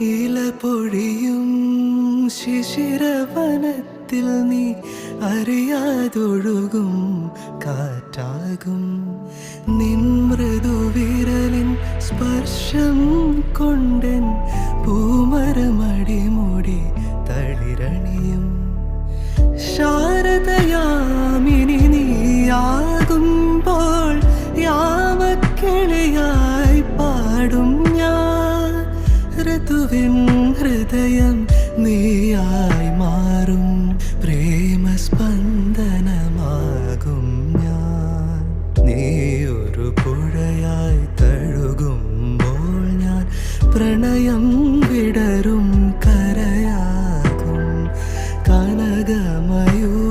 ഇല പൊഴിയും ശിശിരവനത്തിൽ നീ അറിയാതൊഴുകും കാറ്റാകും. നിൻ മൃദുവിരലിൻ സ്പർശം കൊണ്ടൻ പൂമരമടിമുടി തളിരണിയും. ശാരദയാമിനി നീയാകുമ്പോൾ യാമക്കിളിയായി പാടും ഞാൻ. മൃദുവിൻ ഹൃദയം നീയായി മാറും. പ്രേമസ്പന്ദനമാകും ഞാൻ. നീ ഒരു പുഴയായി തഴുകുമ്പോൾ ഞാൻ പ്രണയം വിടരും കരയാകും. കനകമയൂ